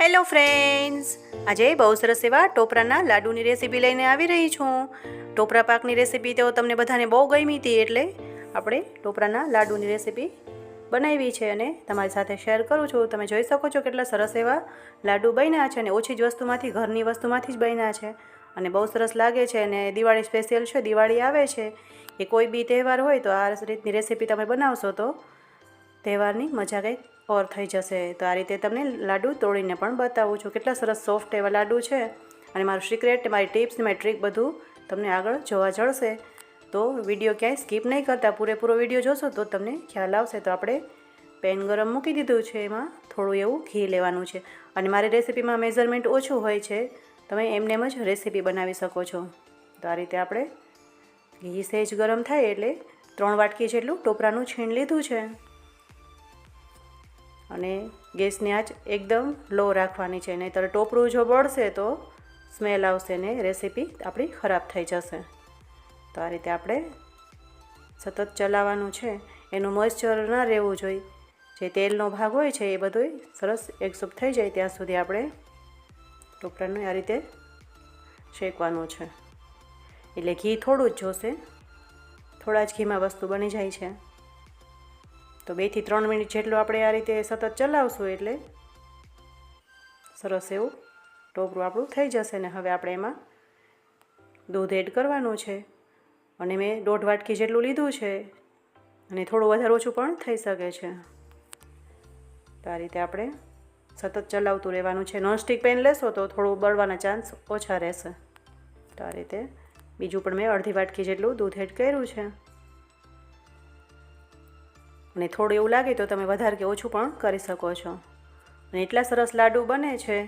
Hello friends આજે બહુ સરસ એવા ટોપરાના લાડુની રેસીપી લઈને આવી રહી છું. ટોપરા પાકની રેસીપી તો તમને બધાને બહુ ગમી હતી એટલે આપણે ટોપરાના લાડુની રેસીપી બનાવી છે અને તમારી સાથે શેર કરું છું. તમે જોઈ શકો છો કેટલા સરસ એવા લાડુ બન્યા છે અને ઓછી જ વસ્તુમાંથી, ઘરની વસ્તુમાંથી જ બન્યા છે. અને બહુ સરસ લાગે છે અને દિવાળી સ્પેશિયલ છે, દિવાળી આવે છે. કે કોઈ બી તહેવાર હોય તો આ રીતની રેસીપી તમે બનાવશો તો તહેવારની મજા કંઈક ઓર થઈ જશે. તો આ રીતે તમને લાડુ તોડીને પણ બતાવું છું. કેટલા સરસ સોફ્ટ એવા લાડુ છે. અને મારું સિક્રેટ મારી ટિપ્સ મારી ટ્રીક બધું તમને આગળ જોવા જળશે તો વીડિયો ક્યાંય સ્કીપ નહીં કરતા. પૂરેપૂરો વીડિયો જોશો તો તમને ખ્યાલ આવશે. તો આપણે પેન ગરમ મૂકી દીધું છે. એમાં થોડું એવું ઘી લેવાનું છે. અને મારી રેસીપીમાં મેઝરમેન્ટ ઓછું હોય છે. તમે એમને જ રેસીપી બનાવી શકો છો. તો આ રીતે આપણે ઘી સહેજ ગરમ થાય એટલે ત્રણ વાટકી જેટલું ટોપરાનું છીણ લીધું છે. અને ગેસની આંચ એકદમ લો રાખવાની છે. નહીંતર ટોપરું જો બળશે તો સ્મેલ આવશે ને રેસીપી આપણી ખરાબ થઈ જશે. તો આ રીતે આપણે સતત ચલાવવાનું છે. એનું મોઇશ્ચર ના રહેવું જોઈએ. જે તેલનો ભાગ હોય છે એ બધું સરસ એકસૂપ થઈ જાય ત્યાં સુધી આપણે ટોપરાને આ રીતે શેકવાનું છે. એટલે ઘી થોડું જ જોશે. થોડા જ ઘીમાં વસ્તુ બની જાય છે. તો બેથી ત્રણ મિનિટ જેટલું આપણે આ રીતે સતત ચલાવશું એટલે સરસ એવું ટોપરું આપણું થઈ જશે ને હવે આપણે એમાં દૂધ એડ કરવાનું છે. અને મેં દોઢ વાટકી જેટલું લીધું છે અને થોડું વધારે ઓછું પણ થઈ શકે છે. તો આ રીતે આપણે સતત ચલાવતું રહેવાનું છે. નોનસ્ટિક પેન લેશો તો થોડું બળવાના ચાન્સ ઓછા રહેશે. તો આ રીતે બીજું પણ મેં અડધી વાટકી જેટલું દૂધ એડ કર્યું છે. અને થોડું એવું લાગે તો તમે વધારે કે ઓછું પણ કરી શકો છો. અને એટલા સરસ લાડુ બને છે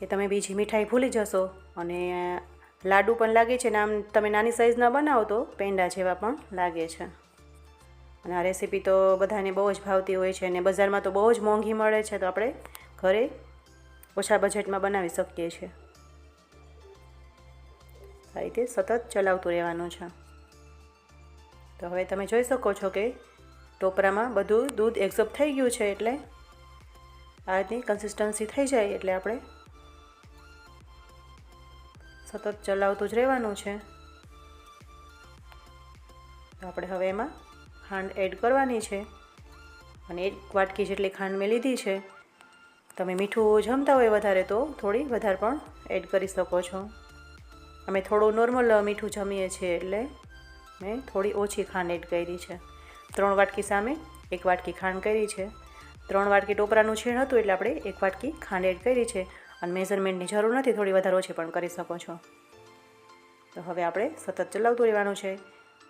કે તમે બીજી મીઠાઈ ભૂલી જશો. અને લાડુ પણ લાગે છે ને આમ તમે નાની સાઇઝના બનાવો તો પેંડા જેવા પણ લાગે છે. અને આ રેસીપી તો બધાને બહુ જ ભાવતી હોય છે અને બજારમાં તો બહુ જ મોંઘી મળે છે તો આપણે ઘરે ઓછા બજેટમાં બનાવી શકીએ છીએ. આ રીતે સતત ચલાવતું રહેવાનું છે. તો હવે તમે જોઈ શકો છો કે ટોપરામાં બધું દૂધ એક્ઝોપ થઈ ગયું છે એટલે આ રીતની કન્સિસ્ટન્સી થઈ જાય એટલે આપણે સતત ચલાવતું જ રહેવાનું છે. આપણે હવે એમાં ખાંડ એડ કરવાની છે. અને એક વાટકી જેટલી ખાંડ મેં લીધી છે. તમે મીઠું જમતા હોય વધારે તો થોડી વધારે પણ એડ કરી શકો છો. અમે થોડું નોર્મલ મીઠું જમીએ છીએ એટલે મેં થોડી ઓછી ખાંડ એડ કરી છે. ત્રણ વાટકી સામે એક વાટકી ખાંડ કરી છે. ત્રણ વાટકી ટોપરાનું છીણ હતું એટલે આપણે એક વાટકી ખાંડ એડ કરી છે. અને મેઝરમેન્ટની જરૂર નથી, થોડી વધારે ઓછી પણ કરી શકો છો. તો હવે આપણે સતત ચલાવતું રહેવાનું છે.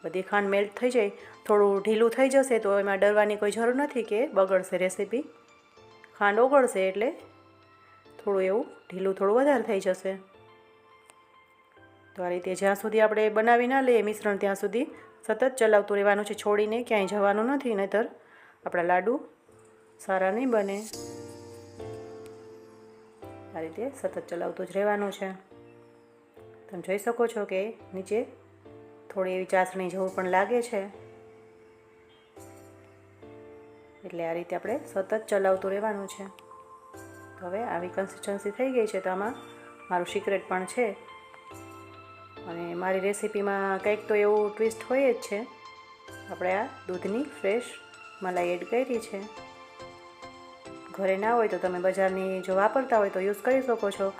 બધી ખાંડ મેલ્ટ થઈ જાય. થોડું ઢીલું થઈ જશે તો એમાં ડરવાની કોઈ જરૂર નથી કે બગડશે રેસીપી ખાંડ ઓગળશે એટલે થોડું એવું ઢીલું થોડું વધારે થઈ જશે. તો આ રીતે જ્યાં સુધી આપણે બનાવી ના લઈએ મિશ્રણ, ત્યાં સુધી સતત ચલાવતું રહેવાનું છે, છોડીને ક્યાંય જવાનું નથી, નહીતર આપણા લાડુ સારા નહીં બને. આ રીતે સતત ચલાવતું જ રહેવાનું છે. તમે જોઈ શકો છો કે નીચે થોડી એવી ચાસણી જેવું પણ લાગે છે. એટલે આ રીતે આપણે સતત ચલાવતું રહેવાનું છે. હવે આવી કન્સિસ્ટન્સી થઈ ગઈ છે, તો આમાં મારું સિક્રેટ પણ છે. અને મારી રેસીપીમાં કંઈક તો એવું ટ્વિસ્ટ હોય જ છે. આપણે આ દૂધની ફ્રેશ મલાઈ એડ કરી છે. ઘરે ના હોય તો તમે બજારની જો વાપરતા હોય તો યુઝ કરી શકો છો.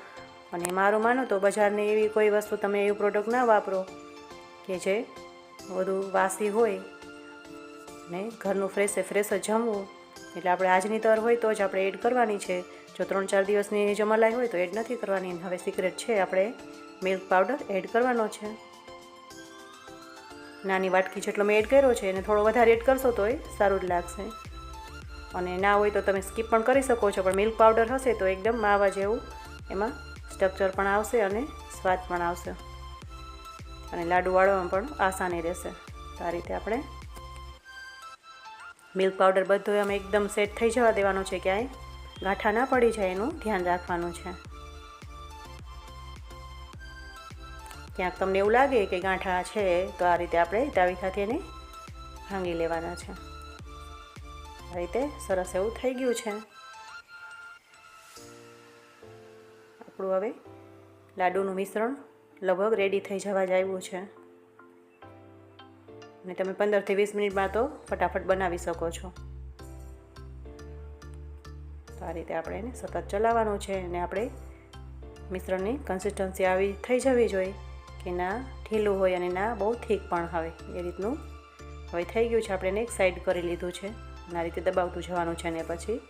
અને મારું માનો તો બજારની એવી કોઈ વસ્તુ તમે એવું પ્રોડક્ટ ના વાપરો કે જે બધું વાસી હોય ને ઘરનું ફ્રેશે ફ્રેશ જ જમવું. એટલે આપણે આજની તર હોય તો જ આપણે એડ કરવાની છે. જો ત્રણ ચાર દિવસની જમાલાઈ હોય તો એડ નથી કરવાની. હવે સિક્રેટ છે, આપણે મિલ્ક પાવડર એડ કરવાનો છે. નાની વાટકી જેટલો મેં એડ કર્યો છે, એને થોડો વધારે એડ કરશો તો એ સારું જ લાગશે. અને ના હોય તો તમે સ્કીપ પણ કરી શકો છો, પણ મિલ્ક પાવડર હશે તો એકદમ માવા જેવું એમાં સ્ટ્રક્ચર પણ આવશે અને સ્વાદ પણ આવશે. અને લાડુ વાળવામાં પણ આસાની રહેશે. તો આ રીતે આપણે મિલ્ક પાવડર બધો આમ એકદમ સેટ થઈ જવા દેવાનો છે ક્યાંય. ગાંઠા ના પડી જાય એનું ધ્યાન રાખવાનું છે. ક્યાંક તમને એવું લાગે કે ગાંઠા છે, તો આ રીતે આપણે તાવીખાથી એને ભાંગી લેવાના છે. આ રીતે સરસ એવું થઈ ગયું છે. આપણું હવે લાડુનું મિશ્રણ લગભગ રેડી થઈ જવા જ આવ્યું છે. અને તમે પંદરથી વીસ મિનિટમાં તો ફટાફટ બનાવી શકો છો. તો આ રીતે આપણે એને સતત ચલાવવાનું છે અને આપણે મિશ્રણની કન્સિસ્ટન્સી આવી થઈ જવી જોઈએ કે ના ઢીલું હોય અને ના બહુ થીક પણ હવે એ રીતનું હવે થઈ ગયું છે, આપણે એને એક સાઈડ કરી લીધું છે. અને આ રીતે દબાવતું જવાનું છે અને પછી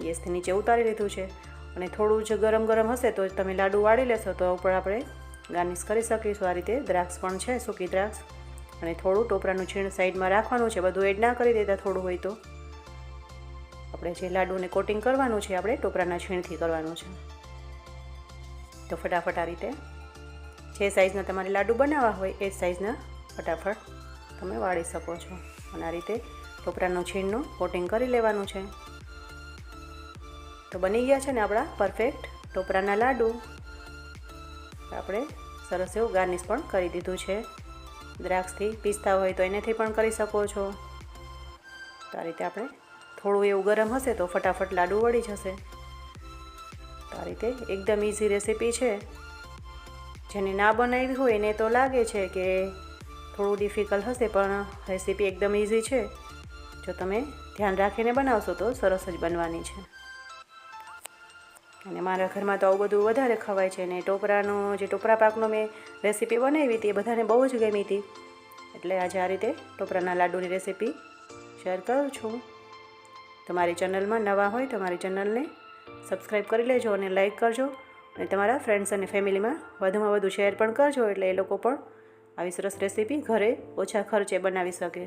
ગેસથી નીચે ઉતારી લીધું છે. અને થોડું જ ગરમ ગરમ હશે તો તમે લાડુ વાળી લેશો તો ઉપર આપણે ગાર્નિશ કરી શકીશું. આ રીતે દ્રાક્ષ પણ છે, સૂકી દ્રાક્ષ. અને થોડું ટોપરાનું છીણ સાઈડમાં રાખવાનું છે. બધું એડ ના કરી દેતા થોડું હોય તો. આપણે જે લાડુને કોટિંગ કરવાનું છે, આપણે ટોપરાના છીણથી કરવાનું છે. તો ફટાફટ આ રીતે જે સાઇઝના તમારે લાડુ બનાવવા હોય, એ સાઇઝના ફટાફટ તમે વાળી શકો છો. અને આ રીતે ટોપરાનું છીણનું કોટિંગ કરી લેવાનું છે. તો બની ગયા છે ને આપણા પરફેક્ટ ટોપરાના લાડુ. આપણે સરસ એવું ગાર્નિશ પણ કરી દીધું છે. દ્રાક્ષથી પીસતા હોય તો એનેથી પણ કરી શકો છો. તો આ રીતે આપણે થોડું એવું ગરમ હશે તો ફટાફટ લાડુ વળી જશે. તો આ રીતે એકદમ ઇઝી રેસીપી છે. જેને ના બનાવી હોય એને તો લાગે છે કે થોડું ડિફિકલ્ટ હશે, પણ રેસીપી એકદમ ઇઝી છે. જો તમે ધ્યાન રાખીને બનાવશો તો સરસ જ બનવાની છે. અને મારા ઘરમાં તો આવું બધું વધારે ખવાય છે અને ટોપરાનો જે ટોપરા પાકનો મેં રેસીપી બનાવી હતી એ બધાને બહુ જ ગમી હતી. એટલે આજે આ રીતે ટોપરાના લાડુની રેસીપી શેર કરું છું. તમારી ચેનલમાં નવા હોય તો મારી ચેનલને સબસ્ક્રાઈબ કરી લેજો અને લાઇક કરજો. અને તમારા ફ્રેન્ડ્સ અને ફેમિલીમાં વધુમાં વધુ શેર પણ કરજો એટલે એ લોકો પણ આવી સરસ રેસીપી ઘરે ઓછા ખર્ચે બનાવી શકે.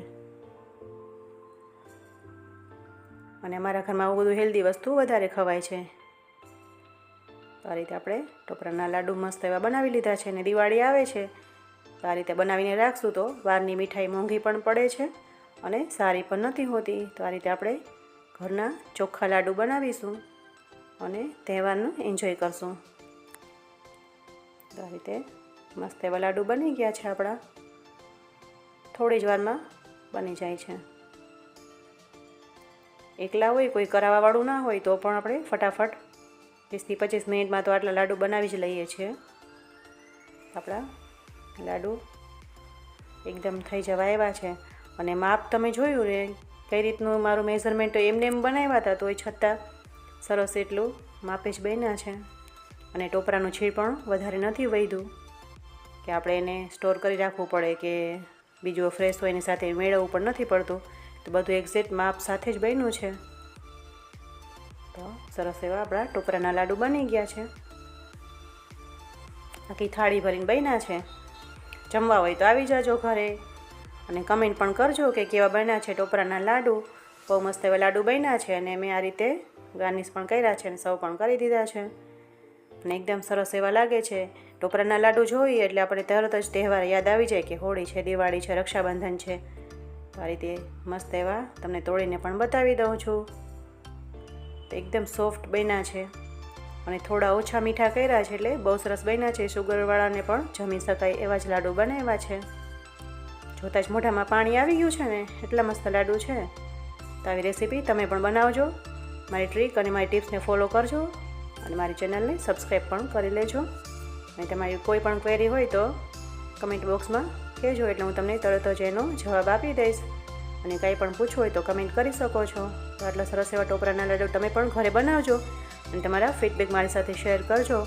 અને અમારા ઘરમાં આવું બધું હેલ્ધી વસ્તુ વધારે ખવાય છે. આ રીતે આપણે ટોપરાના લાડુ મસ્ત એવા બનાવી લીધા છે અને દિવાળી આવે છે. તો આ રીતે બનાવીને રાખશું તો બહારની મીઠાઈ મોંઘી પણ પડે છે અને સારી પણ નથી હોતી. તો આ રીતે આપણે ઘરના ચોખ્ખા લાડુ બનાવીશું અને તહેવારનું એન્જોય કરશું. તો આ રીતે મસ્ત એવા લાડુ બની ગયા છે આપણા. થોડી જ વારમાં બની જાય છે. એકલા હોય, કોઈ કરાવવાવાળું ના હોય, તો પણ આપણે ફટાફટ વીસથી પચીસ મિનિટમાં તો આટલા લાડુ બનાવી જ લઈએ છીએ. આપણા લાડુ એકદમ થઈ જવા એવા છે. અને માપ તમે જોયું રે કઈ રીતનું મારું મેઝરમેન્ટ એમને એમ બનાવ્યા હતા તો એ છતાં સરસ એટલું માપે જ બન્યા છે. અને ટોપરાનું છીણ પણ વધારે નથી વધ્યું કે આપણે એને સ્ટોર કરી રાખવું પડે કે બીજું ફ્રેશ હોય એની સાથે મેળવવું પણ નથી પડતું. તો બધું એક્ઝેક્ટ માપ સાથે જ બન્યું છે. તો સરસ એવા આપણા ટોપરાના લાડુ બની ગયા છે. આખી થાળી ભરીને બન્યા છે. જમવા હોય તો આવી જાજો ઘરે. અને કમેન્ટ પણ કરજો કે કેવા બન્યા છે ટોપરાના લાડુ. બહુ મસ્ત એવા લાડુ બન્યા છે અને મેં આ રીતે ગાર્નિશ પણ કર્યા છે અને સૌ પણ કરી દીધા છે. અને એકદમ સરસ એવા લાગે છે. ટોપરાના લાડુ જોઈએ એટલે આપણે તરત જ તહેવાર યાદ આવી જાય કે હોળી છે, દિવાળી છે, રક્ષાબંધન છે. આ રીતે મસ્ત એવા તમને તોડીને પણ બતાવી દઉં છું. તો એકદમ સોફ્ટ બન્યા છે. અને થોડા ઓછા મીઠા કર્યા છે એટલે બહુ સરસ બન્યા છે. શુગરવાળાને પણ જમી શકાય એવા જ લાડુ બનાવ્યા છે. જોતાં જ મોઢામાં પાણી આવી ગયું છે ને, એટલા મસ્ત લાડુ છે. તો આવી રેસીપી તમે પણ બનાવજો. મારી ટ્રીક અને મારી ટિપ્સને ફોલો કરજો અને મારી ચેનલને સબસ્ક્રાઈબ પણ કરી લેજો. અને તમારી કોઈ પણ ક્વેરી હોય તો કમેન્ટ બોક્સમાં કહેજો, એટલે હું તમને તરત જ એનો જવાબ આપી દઈશ. અને કંઈ પણ પૂછવું હોય તો કમેન્ટ કરી શકો છો. તો આટલા સરસ એવા ટોપરાના લાડુ તમે પણ ઘરે બનાવજો અને તમારા ફીડબેક મારી સાથે શેર કરજો.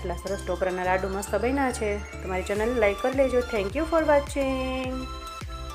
આટલા સરસ ટોપરાના લાડુ મસ્ત બન્યા છે. તમારી ચેનલને લાઈક કરી લેજો. Thank you for watching